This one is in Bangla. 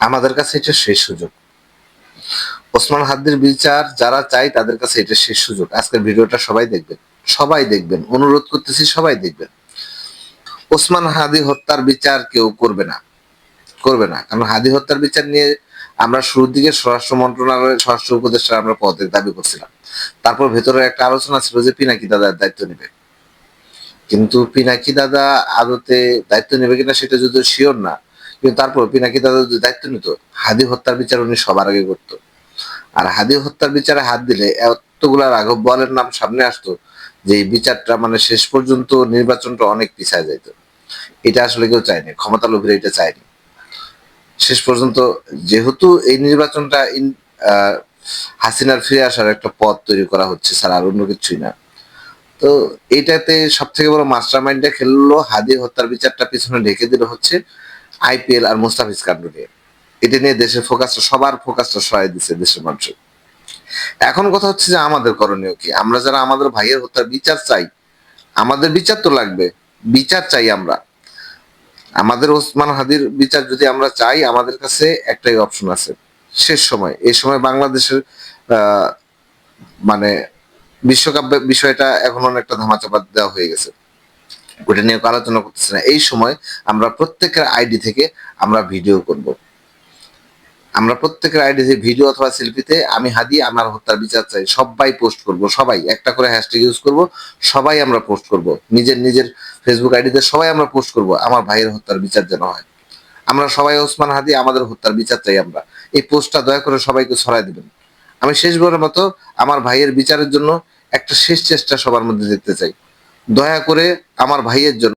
আমাদের কাছে এটা শেষ সুযোগ। ওসমান হাদির বিচার যারা চাই তাদের কাছে এটা শেষ সুযোগ। আজকের ভিডিওটা সবাই দেখবেন সবাই দেখবেন, অনুরোধ করতেছি সবাই দেখবেন। ওসমান হাদি হত্যার বিচার কেউ করবে না করবে না। কারণ হাদি হত্যার বিচার নিয়ে আমরা শুরুর দিকে স্বরাষ্ট্র মন্ত্রণালয়ের স্বরাষ্ট্র উপদেষ্টা আমরা পদের দাবি করছিলাম। তারপর ভেতরে একটা আলোচনা ছিল যে পিনাকি দাদার দায়িত্ব নেবে। কিন্তু পিনাকি দাদা আদতে দায়িত্ব নেবে কিনা সেটা যদি শিওর না কিন্তু তারপর পিনাকি দাদা যদি দায়িত্ব নিত, হাদি হত্যার বিচার উনি সবার আগে করতো। আর হাদি হত্যার বিচারে হাত দিলে এতগুলা রাঘব বলের নাম সামনে আসতো যে বিচারটা মানে শেষ পর্যন্ত নির্বাচনটা অনেক পিছায় যাইত। এটা আসলে কেউ চায়নি, ক্ষমতা লোভীরা এটা চায়নি। শেষ পর্যন্ত যেহেতু এই নির্বাচনটা হাসিনার ফিরে আসার একটা পথ তৈরি করা হচ্ছে স্যার, আর অন্য কিছুই না। তো এইটাতে সব থেকে বড় মাস্টার মাইন্ডটা খেললো, হাদি হত্যার বিচারটা পিছনে ঢেকে দিল হচ্ছে। আইপিএল আর মুস্তাফিজ কান্ড নিয়ে। এটা নিয়ে দেশের ফোকাসটা সবার ফোকাসটা সরাই দিচ্ছে দেশের মানুষের এখন কথা হচ্ছে যে আমাদের করণীয় কি? আমরা যারা আমাদের ভাইয়ের হত্যার বিচার চাই, আমাদের বিচার তো লাগবে, বিচার চাই আমরা। আমাদের ওসমান হাদির বিচার যদি আমরা চাই, আমাদের কাছে একটাই অপশন আছে, শেষ সময়। এই সময় বাংলাদেশের মানে বিশ্বকাপ বিষয়টা এখন অনেকটা ধামাচাপা দেওয়া হয়ে গেছে। ওটা নিয়ে আলোচনা করতেছে না। এই সময় আমরা প্রত্যেকের আইডি থেকে আমরা ভিডিও করব। আমরা প্রত্যেকের আইডি থেকে ভিডিও অথবা সেলফিতে আমি হাদি, আমার হত্যার বিচার চাই, সবাই পোস্ট করব, সবাই। একটা করে হ্যাশট্যাগ ইউজ করব, সবাই আমরা পোস্ট করব। নিজের নিজের ফেসবুক আইডিতে সবাই আমরা পোস্ট করব, আমার ভাইয়ের হত্যার বিচার যেন হয়। আমরা সবাই ওসমান হাদি, আমাদের হত্যার বিচার চাই আমরা। এই পোস্টটা দয়া করে সবাইকে ছড়াই দিবেন। আমি শেষবারের মতো আমার ভাইয়ের বিচারের জন্য একটা শেষ চেষ্টা সবার মধ্যে দেখতে চাই। দয়া করে আমার ভাইয়ের জন্য